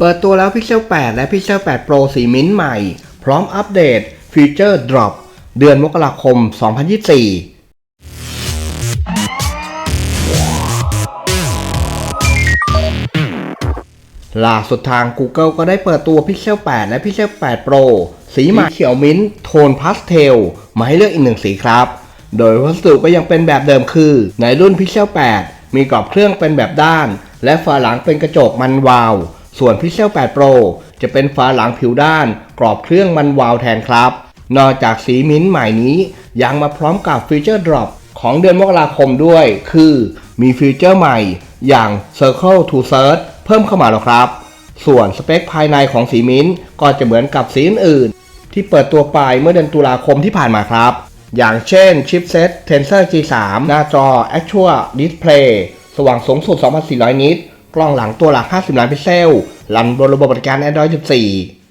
เปิดตัวแล้ว Pixel 8 และ Pixel 8 Pro สีมิ้นท์ใหม่ พร้อมอัปเดตฟีเจอร์ Drop เดือนมกราคม 2024ล่าสุดทาง Google ก็ได้เปิดตัว Pixel 8 และ Pixel 8 Pro สีใหม่เขียวมิ้นท์โทนพาสเทลมาให้เลือกอีกหนึ่งสีครับ โดยวัสดุก็ยังเป็นแบบเดิมคือ ในรุ่น Pixel 8 มีกรอบเครื่องเป็นแบบด้าน และฝาหลังเป็นกระจกมันวาว ส่วน Pixel 8 Pro จะเป็นฝาหลังผิวด้าน กรอบเครื่องมันวาวแทนครับ นอกจากสีมิ้นท์ใหม่นี้ ยังมาพร้อมกับฟีเจอร์ Drop ของเดือนมกราคมด้วย คือมีฟีเจอร์ใหม่อย่าง Circle to Search เพิ่มเข้ามาแล้วครับ ส่วนสเปคภายในของสีมิ้นท์ก็จะเหมือนกับสีอื่นๆที่เปิดตัวไปเมื่อเดือนตุลาคมที่ผ่านมาครับ อย่างเช่นชิปเซ็ต Tensor G3 หน้าจอ Actual Display สว่างสูงสุด 2,400 นิต กล้องหลังตัวหลัก 50 ล้านพิกเซล รันบนระบบบริการ Android 14